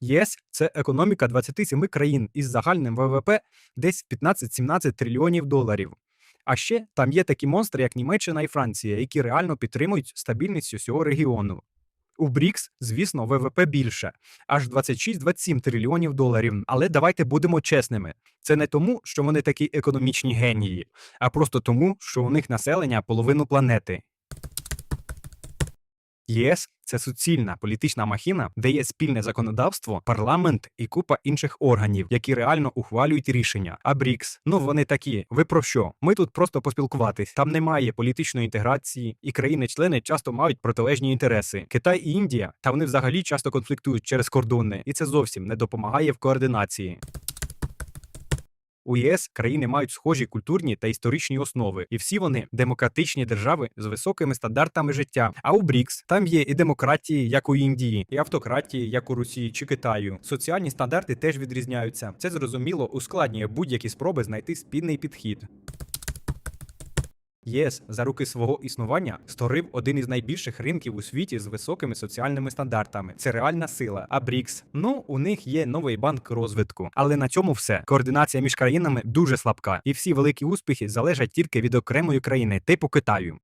ЄС це економіка 27 країн із загальним ВВП десь 15-17 трильйонів доларів. А ще там є такі монстри, як Німеччина і Франція, які реально підтримують стабільність усього регіону. У БРІКС, звісно, ВВП більше, аж 26-27 трильйонів доларів. Але давайте будемо чесними. Це не тому, що вони такі економічні генії, а просто тому, що у них населення половину планети. ЄС це суцільна політична махіна, де є спільне законодавство, парламент і купа інших органів, які реально ухвалюють рішення. А БРІКС, ну вони такі. Ви про що? Ми тут просто поспілкуватись. Там немає політичної інтеграції, і країни-члени часто мають протилежні інтереси. Китай і Індія, та вони взагалі часто конфліктують через кордони, і це зовсім не допомагає в координації. У ЄС країни мають схожі культурні та історичні основи, і всі вони демократичні держави з високими стандартами життя. А у БРІКС там є і демократії, як у Індії, і автократії, як у Росії чи Китаю. Соціальні стандарти теж відрізняються. Це зрозуміло ускладнює будь-які спроби знайти спільний підхід. ЄС за роки свого існування створив один із найбільших ринків у світі з високими соціальними стандартами. Це реальна сила. А БРІКС, ну у них є новий банк розвитку. Але на цьому все. Координація між країнами дуже слабка, і всі великі успіхи залежать тільки від окремої країни, типу Китаю.